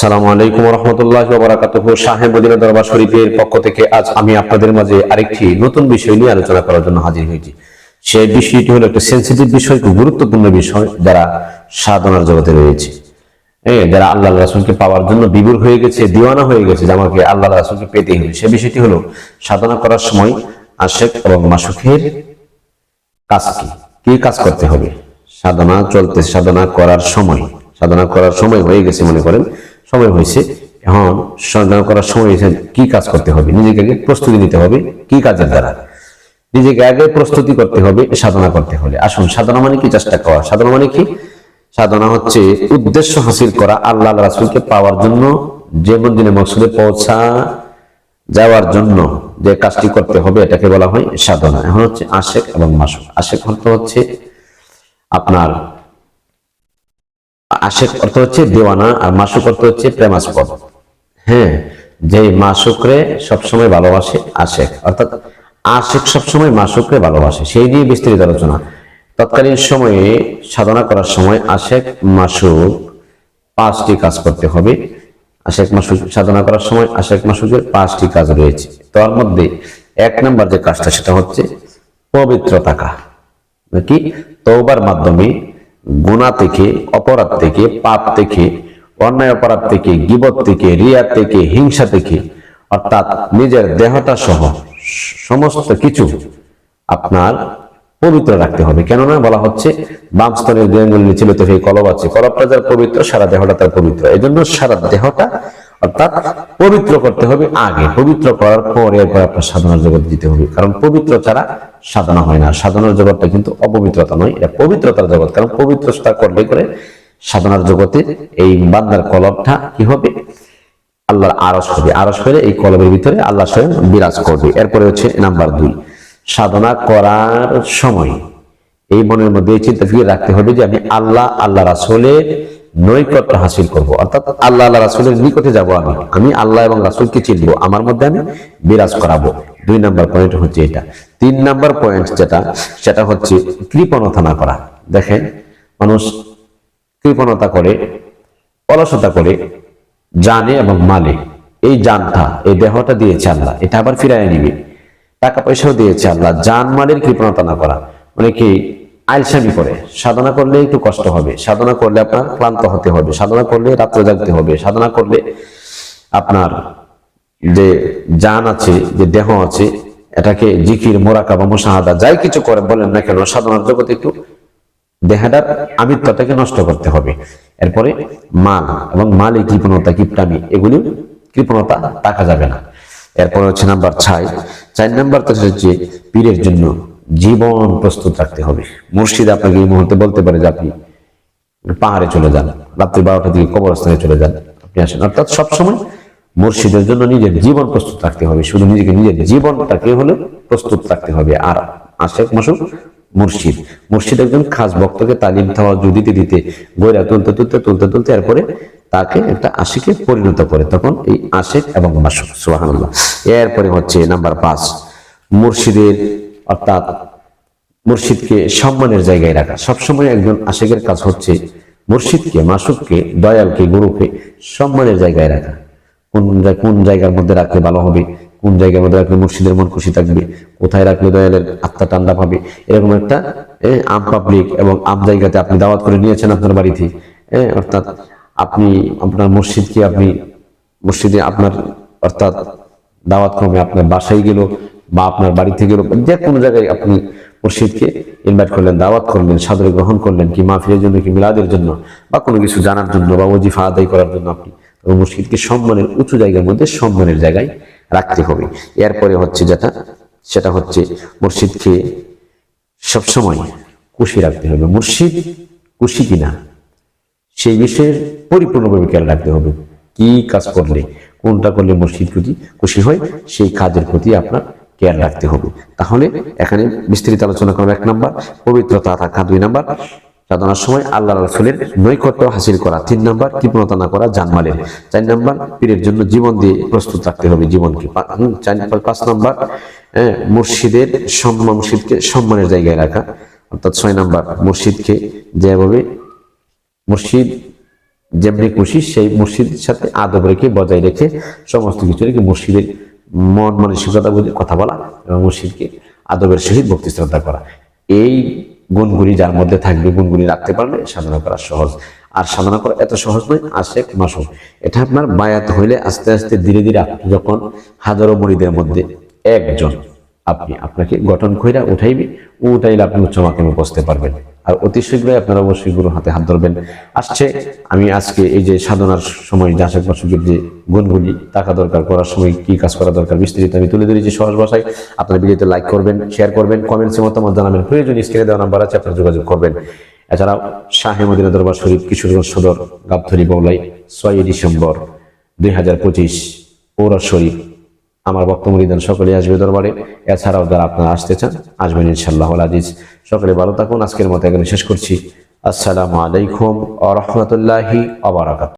সালামু আলাইকুম রহমতুল্লাহ বরাকাতুহ শাহে মদিনা দরবার শরীফের পক্ষ থেকে আজ আমি আপনাদের মাঝে আরেকটি নতুন বিষয় নিয়ে আলোচনা করার জন্য হাজির হয়েছি। সেই বিষয়টি হলো একটা সেন্সিটিভ বিষয়, খুব গুরুত্বপূর্ণ বিষয় যারা সাধনার জগতে রয়েছে। হ্যাঁ যারা আল্লাহ রাসুলকে পাওয়ার জন্য বিবুর হয়ে গেছে, দিওয়ানা হয়ে গেছে, যে আমাকে আল্লাহ রাসুলকে পেতে হবে সে বিষয়টি হলো সাধনা করার সময় আশেক এবং মাসুখের কাজ কি? কি কাজ করতে হবে? সাধনা চলতে, সাধনা করার সময়, সাধনা করার সময় হয়ে গেছে মনে করেন। সময় হয়েছে। এখন সাধনা করার সময় হয়েছে কি কাজ করতে হবে, নিজেকে আগে প্রস্তুতি নিতে হবে কি কাজের দ্বারা। নিজেকে আগে প্রস্তুতি করতে হবে, সাধনা করতে হলে। আসুন, সাধনা মানে কি চেষ্টা করা? সাধনা মানে কি? সাধনা হচ্ছে উদ্দেশ্য হাসিল করা, আল্লাহ রাসুলকে পাওয়ার জন্য যে মন্দিরে মকসুদে পৌঁছা যাওয়ার জন্য যে কাজটি করতে হবে, এটাকে বলা হয় সাধনা। এখন হচ্ছে আশেক এবং মাসুক। আশেক অর্থ হচ্ছে আপনার আশেক অর্থ হচ্ছে দেওয়ানা আর মাসুক অর্থ হচ্ছে প্রেমাস্পদ। হ্যাঁ যে মাসুকরে সবসময় ভালোবাসে আশেক, অর্থাৎ আশেক সবসময় মাসুকরে ভালোবাসে, সেই নিয়ে বিস্তৃত আলোচনা। তৎকালীন সময়ে সাধনা করার সময় আশেক মাসুক পাঁচটি কাজ করতে হবে। আশেক মাসুক সাধনা করার সময় আশেক মাসুকের পাঁচটি কাজ রয়েছে। তার মধ্যে এক নম্বর যে কাজটা সেটা হচ্ছে পবিত্র থাকা নাকি? তৌবার মাধ্যমে গুণা থেকে, অপরাধ থেকে, পাপ থেকে, অন্যায় অপরাধ থেকে, গিবত থেকে, রিয়া থেকে, হিংসা থেকে, অর্থাৎ নিজের দেহটা সহ সমস্ত কিছু আপনার পবিত্র রাখতে হবে। কেননা বলা হচ্ছে, বাম স্তনের দেহগুলি নিচে সেই কলব আছে। কলবটা যার পবিত্র, সারা দেহটা তার পবিত্র। এই জন্য সারা দেহটা অর্থাৎ পবিত্র করতে হবে আগে। পবিত্র করার পরে এরপর আপনার সাধনার জগৎ দিতে হবে। কারণ পবিত্র ছাড়া সাধনা হয় না। সাধনার জগৎটা কিন্তু অপবিত্রতা নয়, এটা পবিত্রতার জগৎ। কারণ পবিত্রতা করলে করে সাধনার জগতে এই বান্দার কলবটা কি হবে? আল্লাহর আরস হবে। আরস হলে এই কলবের ভিতরে আল্লাহ স্বয়ং বিরাজ করবে। এরপরে হচ্ছে নাম্বার দুই। সাধনা করার সময় এই মনের মধ্যে চিন্তা ফিরে রাখতে হবে যে আমি আল্লাহ আল্লাহ রাসুলের নৈকট্য হাসিল করব। অর্থাৎ আল্লাহ আল্লাহ রাসুলের নিকটে যাব আমি। আমি আল্লাহ এবং রাসুলকে চিনবো আমার মধ্যে আমি বিরাজ করাবো। দুই নাম্বার পয়েন্ট হচ্ছে এটা। তিন নাম্বার পয়েন্ট যেটা, সেটা হচ্ছে কৃপণতা না করা। দেখেন, মানুষ কৃপণতা করে, অলসতা করে, জানে এবং মানে। এই জানটা, এই দেহটা দিয়েছে আল্লাহ। এটা আবার ফিরাই নিবে। টাকা পয়সাও দিয়েছে আল্লাহ। জান মালের কৃপণতা না করা। মানে কি? আলসামি করে। সাধনা করলে একটু কষ্ট হবে। সাধনা করলে আপনার ক্লান্ত হতে হবে। সাধনা করলে রাত্রে জাগতে হবে। সাধনা করলে আপনার যে জান আছে, যে দেহ আছে, এটাকে জিকির মোরাকা বা মোশাহাদা, যাই কিছু করে বলেন না কেন, সাধনার জগতে একটু দেহাটার আমিত্বটাকে নষ্ট করতে হবে। এরপরে মাল এবং মালে কৃপণতা, কিপটামি, এগুলি কৃপণতা টাকা যাবে না। এরপরে হচ্ছে নাম্বার ছয়। চার নাম্বার তো হচ্ছে পীরের জন্য জীবন প্রস্তুত রাখতে হবে। মুর্শিদ আপনাকে এই মুহূর্তে বলতে পারে যে আপনি পাহাড়ে চলে যান, রাত্রি বারোটার দিকে কবরস্থানে চলে যান, আপনি আসেন। অর্থাৎ সবসময় মুর্শিদের জন্য নিজের জীবন প্রস্তুত রাখতে হবে, শুধু নিজেকে নিজের জীবনটাকে হলে প্রস্তুত রাখতে হবে। আর আশেক মাসুক মুর্শিদ মুর্শিদ একজন খাস ভক্তকে তালিম দেওয়া দিতে দিতে গয়রা তুলতে তুলতে তুলতে তুলতে এরপরে তাকে একটা আশিকে পরিণত করে। তখন এই আশেক এবং মাসুক সুহানুল্লাহ এরপরে হচ্ছে নাম্বার পাঁচ, মুর্শিদের অর্থাৎ মুর্শিদকে সম্মানের জায়গায় রাখা। সবসময় একজন আশেকের কাজ হচ্ছে মুর্শিদকে মাসুককে দয়ালকে গুরুকে সম্মানের জায়গায় রাখা। কোন কোন জায়গার মধ্যে রাখলে ভালো হবে? কোন জায়গার মধ্যে রাখলে মুর্শিদের মন খুশি থাকবে? কোথায় রাখলে দয়ালের আত্মা ঠান্ডা পাবে? এরকম একটা আম পাবলিক এবং আম জায়গাতে আপনি দাওয়াত করে নিয়েছেন আপনার বাড়িতে। এ, অর্থাৎ আপনি আপনার মসজিদকে আপনি মসজিদে আপনার অর্থাৎ দাওয়াত ক্রমে আপনার বাসায় গেল। বা আপনার বাড়িতে গেল যে কোনো জায়গায় আপনি মসজিদকে ইনভাইট করলেন, দাওয়াত করলেন, সাদরে গ্রহণ করলেন, কি মাহফিলের জন্য, কি মিলাদের জন্য, বা কোনো কিছু জানার জন্য, বা ওজিফা আদায় করার জন্য আপনি মসজিদকে সম্মানের উঁচু জায়গার মধ্যে সম্মানের জায়গায় রাখতে হবে। এরপরে হচ্ছে যেটা, সেটা হচ্ছে মসজিদকে সবসময় খুশি রাখতে হবে। মুর্শিদ খুশি কিনা, সেই বিষয়ের পরিপূর্ণভাবে খেয়াল রাখতে হবে। কি কাজ করলে, কোনটা করলে মসজিদ খুশি খুশি হয়, সেই কাজের প্রতি আপনার খেয়াল রাখতে হবে। তাহলে এখানে বিস্তৃত আলোচনা করব এক নাম্বার পবিত্রতা থাকা দুই নাম্বার সাধনার সময় আল্লাহ রসুলের নৈকট্য হাসিল করা তিন নাম্বার কৃপণতা না করা জানমালের। চার নাম্বার পীরের জন্য জীবন দিয়ে প্রস্তুত রাখতে হবে জীবনকে। পাঁচ নাম্বার হ্যাঁ, মুর্শিদের সম্মান মুর্শিদকে সম্মানের জায়গায় রাখা। অর্থাৎ ছয় নাম্বার মুর্শিদকে যেভাবে মুর্শিদ যেমনি খুশি সেই মুর্শিদের সাথে আদব রেখে বজায় রেখে সমস্ত কিছু রেখে মুর্শিদের মন মানসিকতা বুঝে কথা বলা এবং মুর্শিদকে আদবের সহিত ভক্তি শ্রদ্ধা করা। এই গুণগুলি যার মধ্যে থাকবে, গুণগুলি রাখতে পারলে সাধনা করা সহজ। আর সাধনা করা এত সহজ নয় আশেক মাসুক এটা আপনার বায়াত হইলে আস্তে আস্তে ধীরে ধীরে আপনি যখন হাজারো মরিদের মধ্যে একজন আপনি, আপনাকে গঠন কইরা উঠাইবে উঠাইলে আপনি উচ্চ মাধ্যমে বসতে পারবেন। আর অতি শীঘ্রই আপনারা অবশ্যই গুরুর হাতে হাত ধরবেন। আসছে, আমি আজকে এই যে সাধনার সময় যে আশেক মাসুকের যে গুণগুলি, টাকা দরকার করার সময় কি কাজ করা দরকার, বিস্তারিত আমি তুলে ধরেছি সহজ ভাষায়। আপনার ভিডিওতে লাইক করবেন শেয়ার করবেন কমেন্টসে মতামত জানাবেন প্রয়োজন স্ক্রিনে দেওয়া নাম্বার আছে, আপনারা যোগাযোগ করবেন। এছাড়াও শাহে মদিনা দরবার শরীফ কিশোরগঞ্জ সদর গাবথলি বৌলাই ছয়ই ডিসেম্বর দুই হাজার পঁচিশ পৌর শরীফ। আমার বক্তব্য সকলে আসবে দরবারে। এছাড়াও যারা আপনারা আসতে চান, আসবেন ইনশাল্লাহ আজিজ। সকলে ভালো থাকুন। আজকের মতো এখানে শেষ করছি। আসসালামু আলাইকুম আ রহমতুল্লাহি আবরাকাত